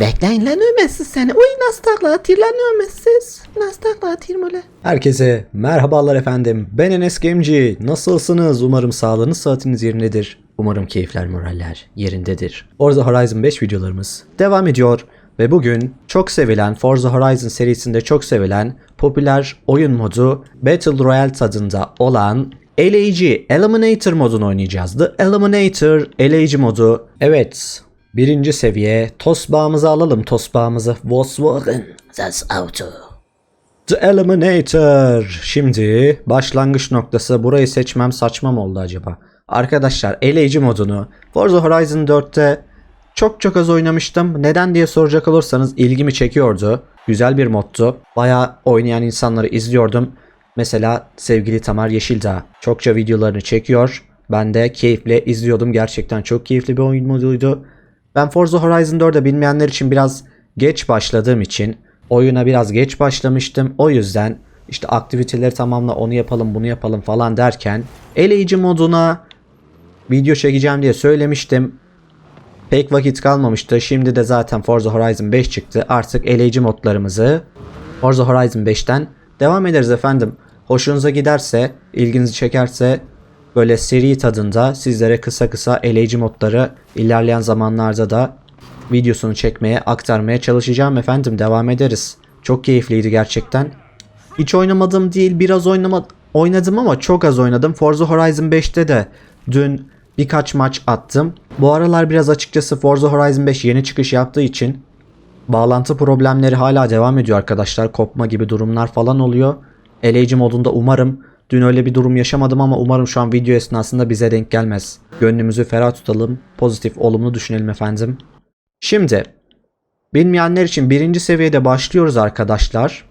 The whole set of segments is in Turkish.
Bekleyin lan ömessiz seni. Uy nasıl takla atır lan ömessiz. Nasıl takla öyle. Herkese merhabalar efendim. Ben Enes Gemci. Nasılsınız? Umarım sağlığınız saatiniz yerindedir. Umarım keyifler moraller yerindedir. Forza Horizon 5 videolarımız devam ediyor. Ve bugün çok sevilen Forza Horizon serisinde çok sevilen popüler oyun modu Battle Royale tadında olan Eleyici Eliminator modunu oynayacağız. The Eliminator Eleyici modu. Evet birinci seviye tosbağımızı alalım tosbağımızı. Volkswagen That's auto. The Eliminator. Şimdi başlangıç noktası burayı seçmem saçma mı oldu acaba? Arkadaşlar eleyici modunu Forza Horizon 4'te çok çok az oynamıştım. Neden diye soracak olursanız ilgimi çekiyordu. Güzel bir moddu. Bayağı oynayan insanları izliyordum. Mesela sevgili Tamer Yeşildağ çokça videolarını çekiyor. Ben de keyifle izliyordum. Gerçekten çok keyifli bir oyun moduydu. Ben Forza Horizon 4'e bilmeyenler için biraz geç başladığım için oyuna biraz geç başlamıştım. O yüzden işte aktiviteleri tamamla onu yapalım bunu yapalım falan derken eleyici moduna video çekeceğim diye söylemiştim. Pek vakit kalmamıştı. Şimdi de zaten Forza Horizon 5 çıktı. Artık eleyici modlarımızı Forza Horizon 5'ten devam ederiz efendim. Hoşunuza giderse, ilginizi çekerse böyle seri tadında sizlere kısa kısa eleyici modları ilerleyen zamanlarda da videosunu çekmeye, aktarmaya çalışacağım efendim. Devam ederiz. Çok keyifliydi gerçekten. Hiç oynamadım değil, biraz oynama oynadım ama çok az oynadım. Forza Horizon 5'te de dün birkaç maç attım. Bu aralar biraz açıkçası Forza Horizon 5 yeni çıkış yaptığı için bağlantı problemleri hala devam ediyor arkadaşlar. Kopma gibi durumlar falan oluyor. Eleyici modunda umarım dün öyle bir durum yaşamadım ama umarım şu an video esnasında bize denk gelmez. Gönlümüzü ferah tutalım. Pozitif, olumlu düşünelim efendim. Şimdi bilmeyenler için birinci seviyede başlıyoruz arkadaşlar.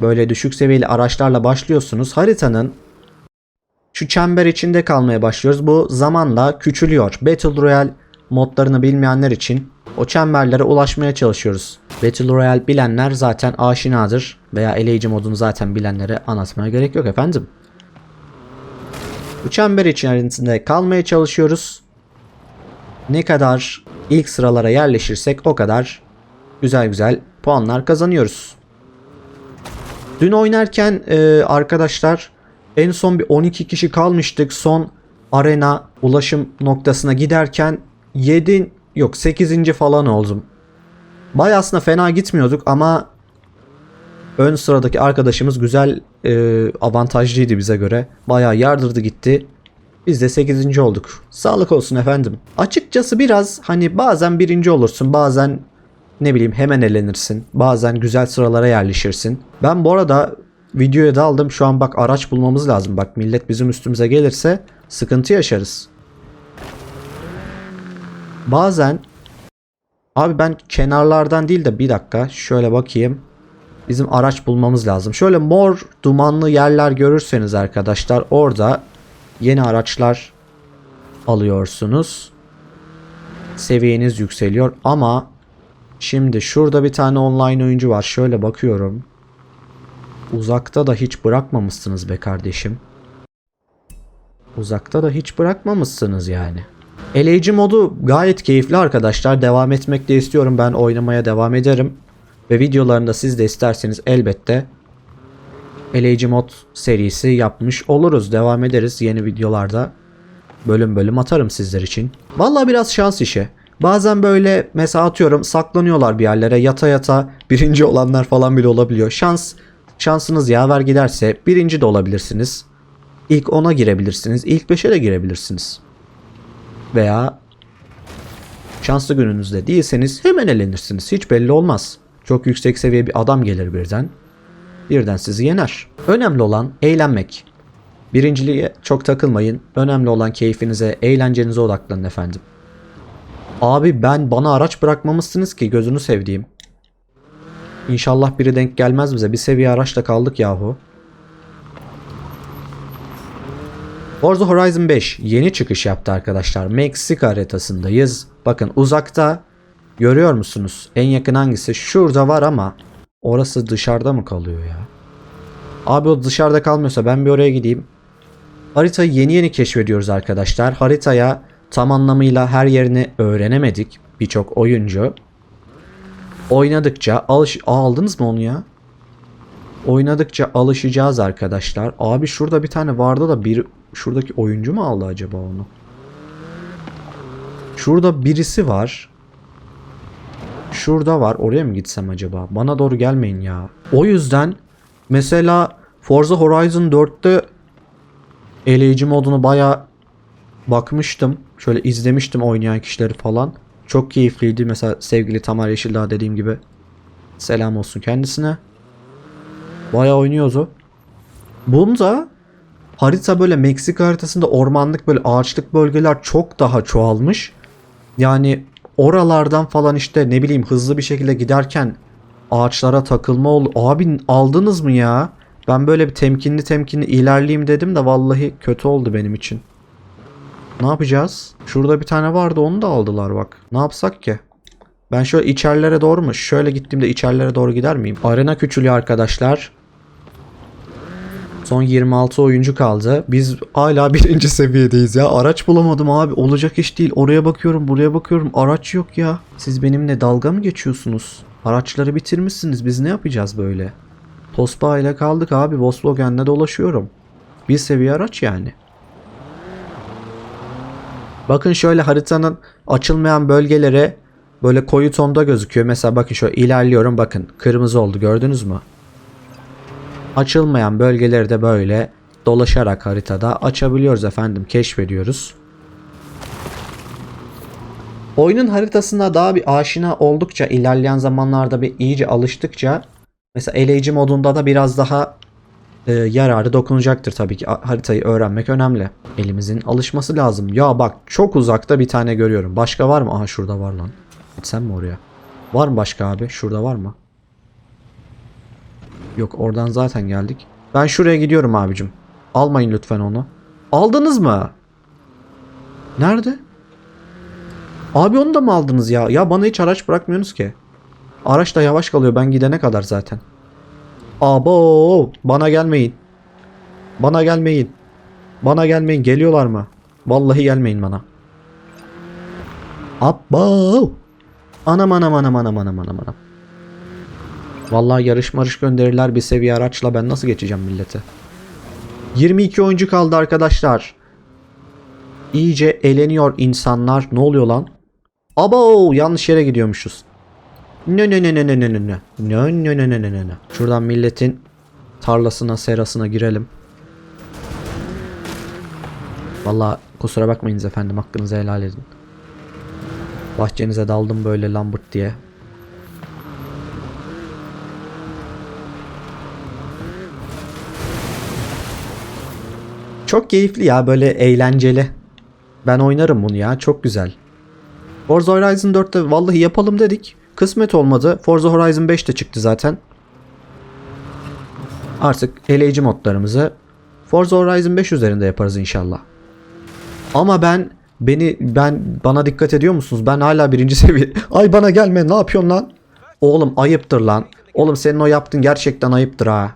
Böyle düşük seviyeli araçlarla başlıyorsunuz. Haritanın şu çember içinde kalmaya başlıyoruz. Bu zamanla küçülüyor. Battle Royale modlarını bilmeyenler için o çemberlere ulaşmaya çalışıyoruz. Battle Royale bilenler zaten aşinadır veya eleyici modunu zaten bilenlere anlatmaya gerek yok efendim. Bu çember içerisinde kalmaya çalışıyoruz. Ne kadar ilk sıralara yerleşirsek o kadar güzel güzel puanlar kazanıyoruz. Dün oynarken e, arkadaşlar en son bir 12 kişi kalmıştık. Son arena ulaşım noktasına giderken 7 yok 8. falan oldum. Bay aslında fena gitmiyorduk ama ön sıradaki arkadaşımız güzel e, avantajlıydı bize göre. Bayağı yardırdı gitti. Biz de 8. olduk. Sağlık olsun efendim. Açıkçası biraz hani bazen birinci olursun bazen ne bileyim hemen elenirsin. Bazen güzel sıralara yerleşirsin. Ben bu arada videoya daldım. Şu an bak araç bulmamız lazım. Bak millet bizim üstümüze gelirse sıkıntı yaşarız. Bazen abi ben kenarlardan değil de bir dakika şöyle bakayım. Bizim araç bulmamız lazım. Şöyle mor dumanlı yerler görürseniz arkadaşlar orada yeni araçlar alıyorsunuz. Seviyeniz yükseliyor ama şimdi şurada bir tane online oyuncu var. Şöyle bakıyorum. Uzakta da hiç bırakmamışsınız be kardeşim. Uzakta da hiç bırakmamışsınız yani. Eleyici modu gayet keyifli arkadaşlar. Devam etmek de istiyorum. Ben oynamaya devam ederim. Ve videolarında siz de isterseniz elbette Eleyici mod serisi yapmış oluruz. Devam ederiz yeni videolarda. Bölüm bölüm atarım sizler için. Vallahi biraz şans işi. Bazen böyle mesela atıyorum saklanıyorlar bir yerlere yata yata birinci olanlar falan bile olabiliyor. Şans şansınız yaver giderse birinci de olabilirsiniz. İlk 10'a girebilirsiniz. İlk 5'e de girebilirsiniz. Veya şanslı gününüzde değilseniz hemen elenirsiniz. Hiç belli olmaz. Çok yüksek seviye bir adam gelir birden. Birden sizi yener. Önemli olan eğlenmek. Birinciliğe çok takılmayın. Önemli olan keyfinize, eğlencenize odaklanın efendim. Abi ben bana araç bırakmamışsınız ki gözünü sevdiğim. İnşallah biri denk gelmez bize. Bir seviye araçla kaldık yahu. Forza Horizon 5 yeni çıkış yaptı arkadaşlar. Meksika haritasındayız. Bakın uzakta görüyor musunuz? En yakın hangisi? Şurada var ama orası dışarıda mı kalıyor ya? Abi o dışarıda kalmıyorsa ben bir oraya gideyim. Haritayı yeni yeni keşfediyoruz arkadaşlar. Haritaya tam anlamıyla her yerini öğrenemedik birçok oyuncu. Oynadıkça alış aldınız mı onu ya? Oynadıkça alışacağız arkadaşlar. Abi şurada bir tane vardı da bir şuradaki oyuncu mu aldı acaba onu? Şurada birisi var. Şurada var. Oraya mı gitsem acaba? Bana doğru gelmeyin ya. O yüzden mesela Forza Horizon 4'te eleyici modunu baya bakmıştım. Şöyle izlemiştim oynayan kişileri falan. Çok keyifliydi. Mesela sevgili Tamar Yeşildağ dediğim gibi. Selam olsun kendisine. Baya oynuyoruz o. Bunda harita böyle Meksika haritasında ormanlık böyle ağaçlık bölgeler çok daha çoğalmış. Yani oralardan falan işte ne bileyim hızlı bir şekilde giderken ağaçlara takılma ol. Abi aldınız mı ya? Ben böyle bir temkinli temkinli ilerleyeyim dedim de vallahi kötü oldu benim için. Ne yapacağız? Şurada bir tane vardı onu da aldılar bak. Ne yapsak ki? Ben şöyle içerilere doğru mu? Şöyle gittiğimde içerilere doğru gider miyim? Arena küçülüyor arkadaşlar. Son 26 oyuncu kaldı. Biz hala birinci seviyedeyiz ya. Araç bulamadım abi. Olacak iş değil. Oraya bakıyorum, buraya bakıyorum. Araç yok ya. Siz benimle dalga mı geçiyorsunuz? Araçları bitirmişsiniz. Biz ne yapacağız böyle? Tospa ile kaldık abi. Volkswagen'le dolaşıyorum. Bir seviye araç yani. Bakın şöyle haritanın açılmayan bölgelere böyle koyu tonda gözüküyor. Mesela bakın şöyle ilerliyorum. Bakın kırmızı oldu. Gördünüz mü? Açılmayan bölgeleri de böyle dolaşarak haritada açabiliyoruz efendim. Keşfediyoruz. Oyunun haritasına daha bir aşina oldukça ilerleyen zamanlarda bir iyice alıştıkça mesela eleyici modunda da biraz daha e, yararı dokunacaktır tabii ki. Haritayı öğrenmek önemli. Elimizin alışması lazım. Ya bak çok uzakta bir tane görüyorum. Başka var mı? Aha şurada var lan. Gitsem mi oraya? Var mı başka abi? Şurada var mı? Yok oradan zaten geldik. Ben şuraya gidiyorum abicim. Almayın lütfen onu. Aldınız mı? Nerede? Abi onu da mı aldınız ya? Ya bana hiç araç bırakmıyorsunuz ki. Araç da yavaş kalıyor ben gidene kadar zaten. Abo bana gelmeyin. Bana gelmeyin. Bana gelmeyin. Geliyorlar mı? Vallahi gelmeyin bana. Abo. Anam anam anam anam anam anam anam. Vallahi yarış marış gönderirler bir seviye araçla ben nasıl geçeceğim millete? 22 oyuncu kaldı arkadaşlar. İyice eleniyor insanlar. Ne oluyor lan? Abo yanlış yere gidiyormuşuz. Ne ne ne ne ne ne ne ne ne ne ne ne ne ne. Şuradan milletin tarlasına serasına girelim. Vallahi kusura bakmayınız efendim hakkınızı helal edin. Bahçenize daldım böyle lambırt diye. Çok keyifli ya böyle eğlenceli. Ben oynarım bunu ya çok güzel. Forza Horizon 4'te vallahi yapalım dedik. Kısmet olmadı. Forza Horizon 5 de çıktı zaten. Artık eleyici modlarımızı Forza Horizon 5 üzerinde yaparız inşallah. Ama ben beni ben bana dikkat ediyor musunuz? Ben hala birinci seviye. Ay bana gelme ne yapıyorsun lan? Oğlum ayıptır lan. Oğlum senin o yaptığın gerçekten ayıptır ha.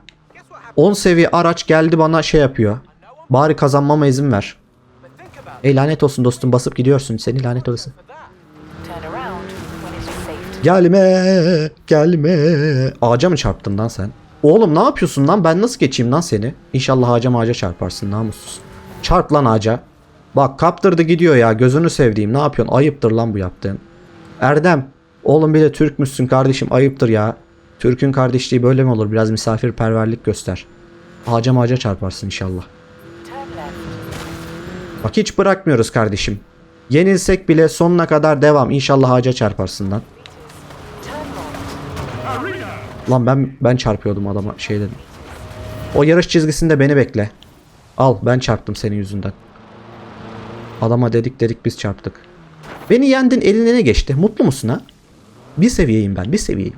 10 seviye araç geldi bana şey yapıyor. Bari kazanmama izin ver. Ey lanet olsun dostum basıp gidiyorsun. Seni lanet to Gelme, gelme. Ağaca mı çarptın lan sen? Oğlum ne yapıyorsun lan? Ben nasıl geçeyim lan seni? İnşallah ağaca ağaca çarparsın namussuz. Çarp lan ağaca. Bak kaptırdı gidiyor ya. Gözünü sevdiğim. Ne yapıyorsun? Ayıptır lan bu yaptığın. Erdem. Oğlum bir de Türkmüşsün kardeşim. Ayıptır ya. Türk'ün kardeşliği böyle mi olur? Biraz misafirperverlik göster. Ağaca ağaca çarparsın inşallah. Bak hiç bırakmıyoruz kardeşim. Yenilsek bile sonuna kadar devam. İnşallah ağaca çarparsın lan. Lan ben ben çarpıyordum adama şey dedim. O yarış çizgisinde beni bekle. Al ben çarptım senin yüzünden. Adama dedik dedik biz çarptık. Beni yendin eline ne geçti? Mutlu musun ha? Bir seviyeyim ben bir seviyeyim.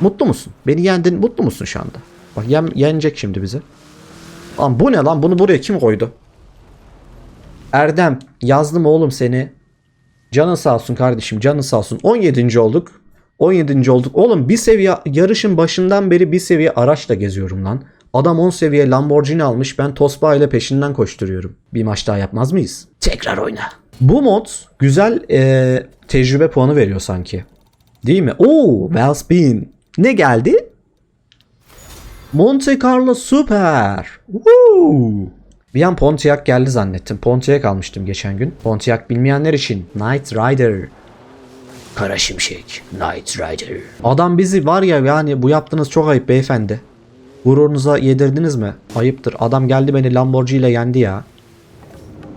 Mutlu musun? Beni yendin mutlu musun şu anda? Bak yen, yenecek şimdi bizi. Lan bu ne lan bunu buraya kim koydu? Erdem yazdım oğlum seni. Canın sağ olsun kardeşim canın sağ olsun. 17. olduk. 17. olduk. Oğlum bir seviye yarışın başından beri bir seviye araçla geziyorum lan. Adam 10 seviye Lamborghini almış ben Tosba ile peşinden koşturuyorum. Bir maç daha yapmaz mıyız? Tekrar oyna. Bu mod güzel eee, tecrübe puanı veriyor sanki. Değil mi? Oo, Wellspin. Ne geldi? Monte Carlo Super. Woo! Bir an Pontiac geldi zannettim. Pontiac almıştım geçen gün. Pontiac bilmeyenler için Knight Rider. Kara Şimşek, Knight Rider. Adam bizi var ya yani bu yaptığınız çok ayıp beyefendi. Gururunuza yedirdiniz mi? Ayıptır. Adam geldi beni Lamborghini ile yendi ya.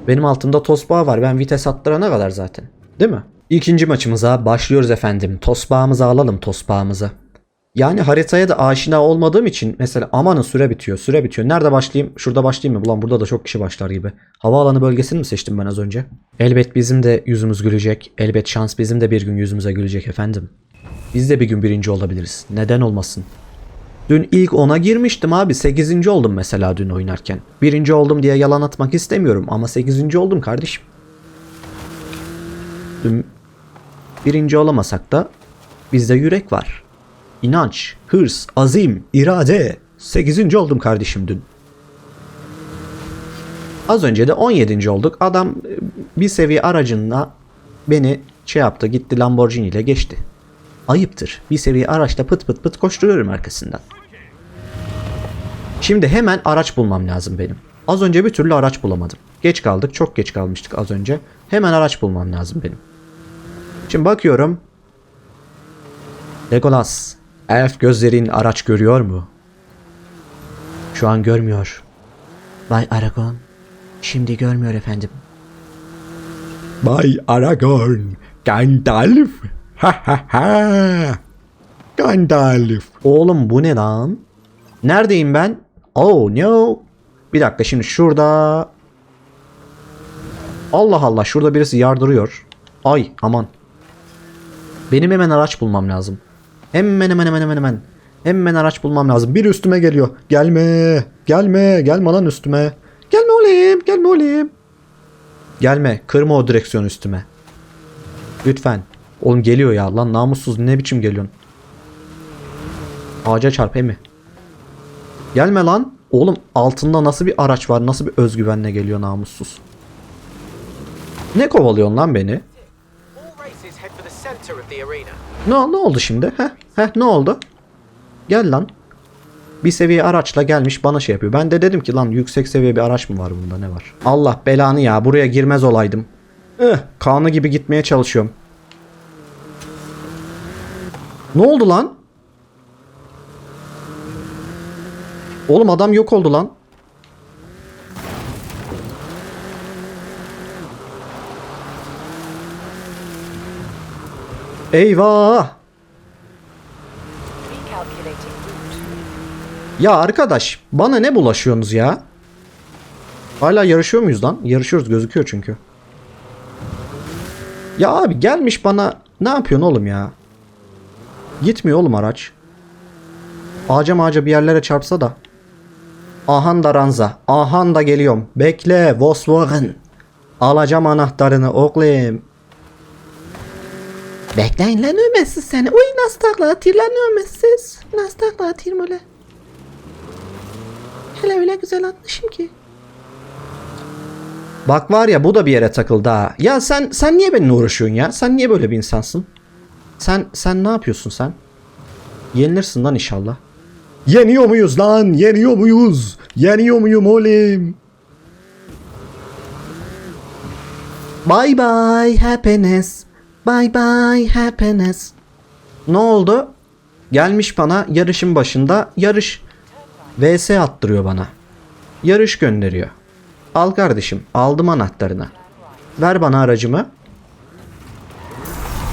Benim altımda tosbağa var. Ben vites attırana kadar zaten. Değil mi? İkinci maçımıza başlıyoruz efendim. Tosbağımızı alalım tosbağımızı. Yani haritaya da aşina olmadığım için mesela amanın süre bitiyor. Süre bitiyor. Nerede başlayayım? Şurada başlayayım mı? Ulan burada da çok kişi başlar gibi. Havaalanı bölgesini mi seçtim ben az önce? Elbet bizim de yüzümüz gülecek. Elbet şans bizim de bir gün yüzümüze gülecek efendim. Biz de bir gün birinci olabiliriz. Neden olmasın? Dün ilk 10'a girmiştim abi. 8. oldum mesela dün oynarken. Birinci oldum diye yalan atmak istemiyorum ama 8. oldum kardeşim. Dün birinci olamasak da bizde yürek var. İnanç, hırs, azim, irade. 8. oldum kardeşim dün. Az önce de 17. olduk. Adam e, bir seviye aracınla beni şey yaptı gitti Lamborghini ile geçti. Ayıptır. Bir seviye araçla pıt pıt pıt koşturuyorum arkasından. Şimdi hemen araç bulmam lazım benim. Az önce bir türlü araç bulamadım. Geç kaldık. Çok geç kalmıştık az önce. Hemen araç bulmam lazım benim. Şimdi bakıyorum. Legolas. Elf gözlerin araç görüyor mu? Şu an görmüyor. Bay Aragon. Şimdi görmüyor efendim. Bay Aragon. Gandalf. Ha ha ha. Gandalf. Oğlum bu ne lan? Neredeyim ben? Oh no. Bir dakika şimdi şurada. Allah Allah şurada birisi yardırıyor. Ay aman. Benim hemen araç bulmam lazım. Hemen hemen hemen hemen hemen. Hemen araç bulmam lazım. Bir üstüme geliyor. Gelme. Gelme. Gelme lan üstüme. Gelme olayım. Gelme olayım. Gelme. Kırma o direksiyon üstüme. Lütfen. Oğlum geliyor ya. Lan namussuz ne biçim geliyorsun? Ağaca çarp mi? Gelme lan. Oğlum altında nasıl bir araç var? Nasıl bir özgüvenle geliyor namussuz? Ne kovalıyorsun lan beni? Ne, ne oldu şimdi? Heh, heh, ne oldu? Gel lan. Bir seviye araçla gelmiş bana şey yapıyor. Ben de dedim ki lan yüksek seviye bir araç mı var bunda ne var? Allah belanı ya buraya girmez olaydım. Eh, kanı gibi gitmeye çalışıyorum. Ne oldu lan? Oğlum adam yok oldu lan. Eyvah! Ya arkadaş bana ne bulaşıyorsunuz ya? Hala yarışıyor muyuz lan? Yarışıyoruz gözüküyor çünkü. Ya abi gelmiş bana ne yapıyorsun oğlum ya? Gitmiyor oğlum araç. Ağaca ağaca bir yerlere çarpsa da. Ahan da ranza. Ahan da geliyorum. Bekle Volkswagen. Alacağım anahtarını oğlum. Bekleyin lan ömessiz seni. Uy nasıl takla atır lan ömessiz. Nasıl takla atayım öyle. Hele öyle güzel atmışım ki. Bak var ya bu da bir yere takıldı ha. Ya sen sen niye benimle uğraşıyorsun ya? Sen niye böyle bir insansın? Sen sen ne yapıyorsun sen? Yenilirsin lan inşallah. Yeniyor muyuz lan? Yeniyor muyuz? Yeniyor muyum oğlum? Bye bye happiness. Bye bye happiness. Ne oldu? Gelmiş bana yarışın başında yarış VS attırıyor bana. Yarış gönderiyor. Al kardeşim aldım anahtarını. Ver bana aracımı.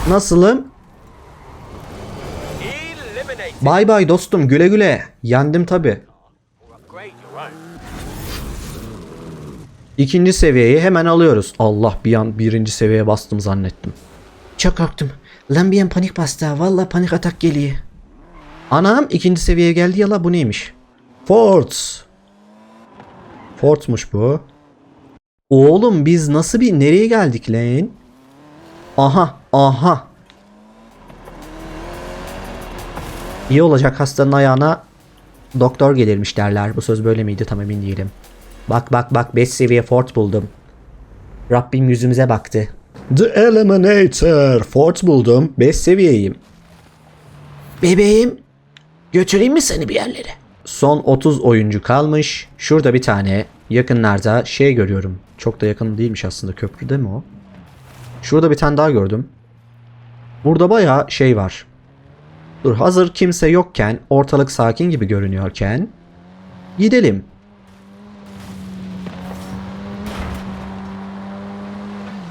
Nasılım? Bay bay dostum güle güle. Yendim tabi. İkinci seviyeyi hemen alıyoruz. Allah bir an birinci seviyeye bastım zannettim. Çok korktum. Lan bir an panik bastı. ha. Vallahi panik atak geliyor. Anam ikinci seviyeye geldi ya la bu neymiş? Forts. Fort'muş bu. Oğlum biz nasıl bir nereye geldik lan? Aha aha. İyi olacak hastanın ayağına doktor gelirmiş derler. Bu söz böyle miydi tam emin değilim. Bak bak bak 5 seviye fort buldum. Rabbim yüzümüze baktı. The Eliminator. Fort buldum. 5 seviyeyim. Bebeğim götüreyim mi seni bir yerlere? Son 30 oyuncu kalmış. Şurada bir tane yakınlarda şey görüyorum. Çok da yakın değilmiş aslında köprüde mi o? Şurada bir tane daha gördüm. Burada bayağı şey var. Dur hazır kimse yokken ortalık sakin gibi görünüyorken gidelim.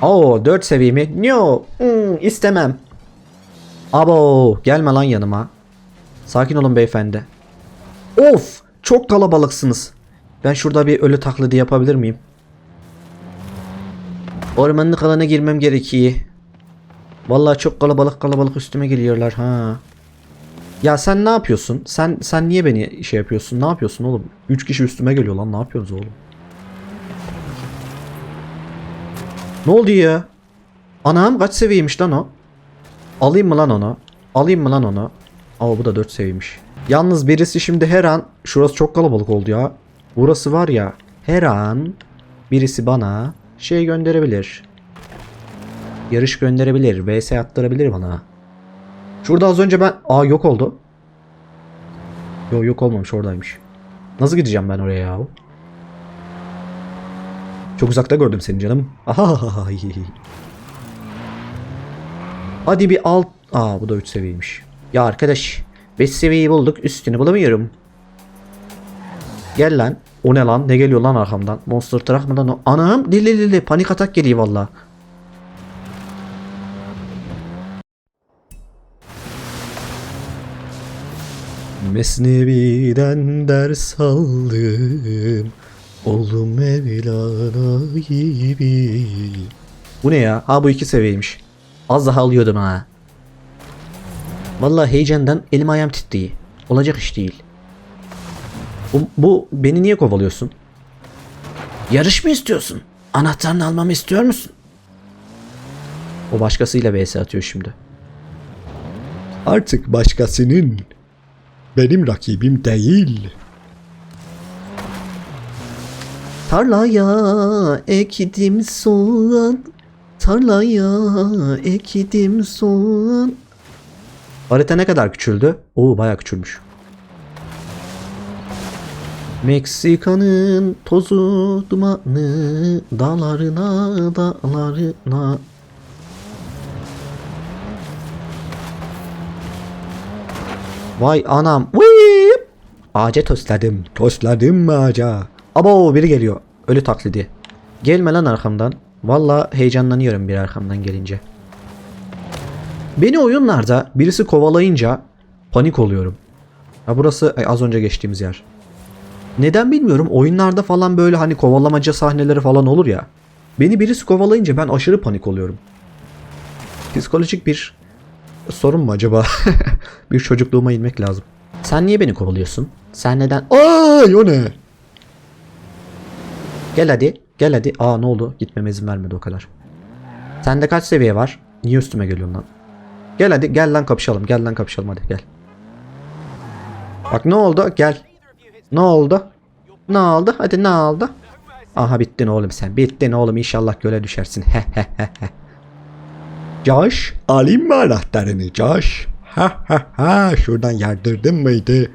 Oo 4 seviyemi. No. Hmm, istemem. Abo gelme lan yanıma. Sakin olun beyefendi. Of çok kalabalıksınız. Ben şurada bir ölü taklidi yapabilir miyim? Ormanlık alana girmem gerekiyor. Vallahi çok kalabalık kalabalık üstüme geliyorlar ha. Ya sen ne yapıyorsun? Sen sen niye beni şey yapıyorsun? Ne yapıyorsun oğlum? 3 kişi üstüme geliyor lan. Ne yapıyorsunuz oğlum? Ne oldu ya? Anam kaç seviyeymiş lan o? Alayım mı lan onu? Alayım mı lan onu? Aa bu da 4 seviymiş. Yalnız birisi şimdi her an şurası çok kalabalık oldu ya. Burası var ya her an birisi bana şey gönderebilir. Yarış gönderebilir. VS attırabilir bana. Şurada az önce ben... Aa yok oldu. Yok yok olmamış oradaymış. Nasıl gideceğim ben oraya ya? Çok uzakta gördüm seni canım. Aha. Hadi bir alt... Aa bu da 3 seviyeymiş. Ya arkadaş 5 seviyeyi bulduk üstünü bulamıyorum. Gel lan. O ne lan? Ne geliyor lan arkamdan? Monster truck mı lan o? Anam dili dili panik atak geliyor valla. Mesnevi'den ders aldım. Oğlum Mevlana gibi. Bu ne ya? Ha bu iki seviyeymiş. Az daha alıyordum ha. Vallahi heyecandan elim ayağım titriyor. Olacak iş değil. Bu, bu beni niye kovalıyorsun? Yarış mı istiyorsun? Anahtarını almamı istiyor musun? O başkasıyla vs atıyor şimdi. Artık başkasının benim rakibim değil. Tarlaya ektim soğan. Tarlaya ektim soğan. Harita ne kadar küçüldü? Oo bayağı küçülmüş. Meksika'nın tozu dumanı dağlarına dağlarına Vay anam. Vıy! Ağaca tosladım. Tosladım ağaca. Abo biri geliyor. Ölü taklidi. Gelme lan arkamdan. Valla heyecanlanıyorum bir arkamdan gelince. Beni oyunlarda birisi kovalayınca panik oluyorum. Ha burası az önce geçtiğimiz yer. Neden bilmiyorum oyunlarda falan böyle hani kovalamaca sahneleri falan olur ya. Beni birisi kovalayınca ben aşırı panik oluyorum. Psikolojik bir sorun mu acaba? bir çocukluğuma inmek lazım. Sen niye beni kovalıyorsun? Sen neden? Ay o ne? Gel hadi. Gel hadi. Aa ne oldu? Gitmeme izin vermedi o kadar. Sende kaç seviye var? Niye üstüme geliyorsun lan? Gel hadi. Gel lan kapışalım. Gel lan kapışalım hadi gel. Bak ne oldu? Gel. Ne oldu? Ne oldu? Hadi ne oldu? Aha bittin oğlum sen. Bittin oğlum. İnşallah göle düşersin. Josh, alayım mı anahtarını Josh? Ha ha ha şuradan yardırdın mıydı?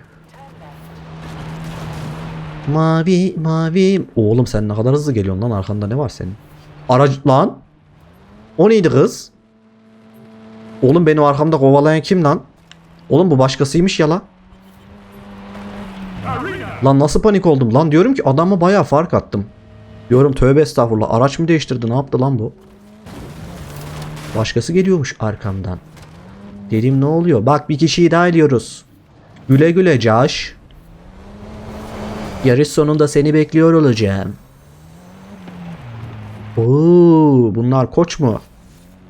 Mavi mavi. Oğlum sen ne kadar hızlı geliyorsun lan arkanda ne var senin? Aracı lan. O neydi kız? Oğlum beni arkamda kovalayan kim lan? Oğlum bu başkasıymış ya lan. Lan nasıl panik oldum lan diyorum ki adamı bayağı fark attım. Diyorum tövbe estağfurullah araç mı değiştirdi ne yaptı lan bu? Başkası geliyormuş arkamdan. Dedim ne oluyor? Bak bir kişiyi daha eliyoruz. Güle güle Josh. Yarış sonunda seni bekliyor olacağım. Oo, bunlar koç mu?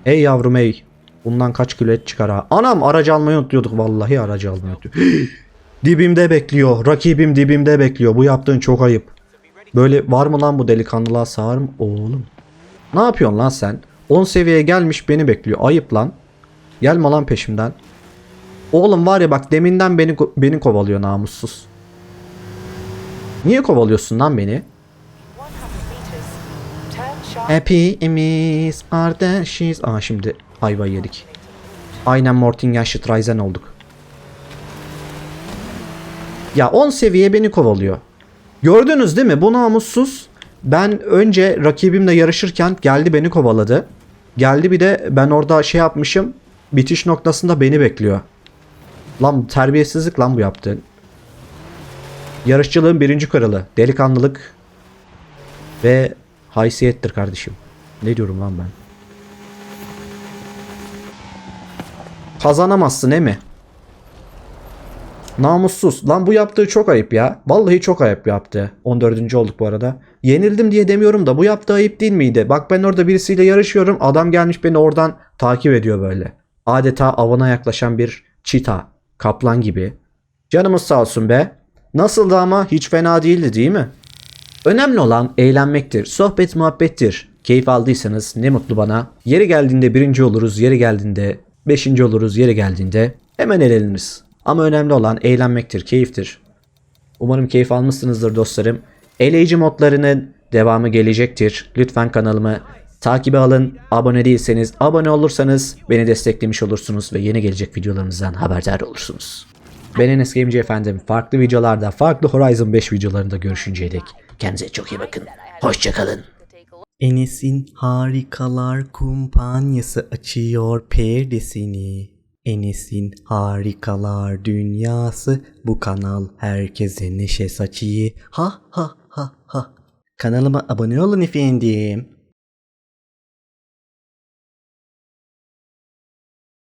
Ey yavrum ey. Bundan kaç kilo et çıkar ha. Anam aracı almayı unutuyorduk vallahi aracı almayı unutuyorduk. dibimde bekliyor. Rakibim dibimde bekliyor. Bu yaptığın çok ayıp. Böyle var mı lan bu delikanlılığa sağır mı? Oğlum. Ne yapıyorsun lan sen? 10 seviyeye gelmiş beni bekliyor. Ayıp lan. Gelme lan peşimden. Oğlum var ya bak deminden beni beni kovalıyor namussuz. Niye kovalıyorsun lan beni? 100 meters. Turn sharp. Hepimiz kardeşiz. Aa şimdi ayva yedik. Aynen Mortingen Streisand olduk. Ya 10 seviye beni kovalıyor. Gördünüz değil mi? Bu namussuz. Ben önce rakibimle yarışırken geldi beni kovaladı. Geldi bir de ben orada şey yapmışım. Bitiş noktasında beni bekliyor. Lan terbiyesizlik lan bu yaptığın. Yarışçılığın birinci kuralı. Delikanlılık ve haysiyettir kardeşim. Ne diyorum lan ben? Kazanamazsın değil mi? Namussuz. Lan bu yaptığı çok ayıp ya. Vallahi çok ayıp yaptı. 14. olduk bu arada. Yenildim diye demiyorum da bu yaptığı ayıp değil miydi? Bak ben orada birisiyle yarışıyorum. Adam gelmiş beni oradan takip ediyor böyle. Adeta avına yaklaşan bir çita. Kaplan gibi. Canımız sağ olsun be. Nasıldı ama hiç fena değildi değil mi? Önemli olan eğlenmektir. Sohbet muhabbettir. Keyif aldıysanız ne mutlu bana. Yeri geldiğinde birinci oluruz, yeri geldiğinde beşinci oluruz, yeri geldiğinde hemen eleniriz. Ama önemli olan eğlenmektir, keyiftir. Umarım keyif almışsınızdır dostlarım. Eleyici modlarının devamı gelecektir. Lütfen kanalımı takibe alın. Abone değilseniz abone olursanız beni desteklemiş olursunuz ve yeni gelecek videolarımızdan haberdar olursunuz. Ben Enes Gameci efendim. Farklı videolarda, farklı Horizon 5 videolarında görüşünceye dek kendinize çok iyi bakın. Hoşçakalın. Enes'in harikalar kumpanyası açıyor perdesini. Enes'in harikalar dünyası bu kanal herkese neşe saçıyor. Ha ha ha ha. Kanalıma abone olun efendim.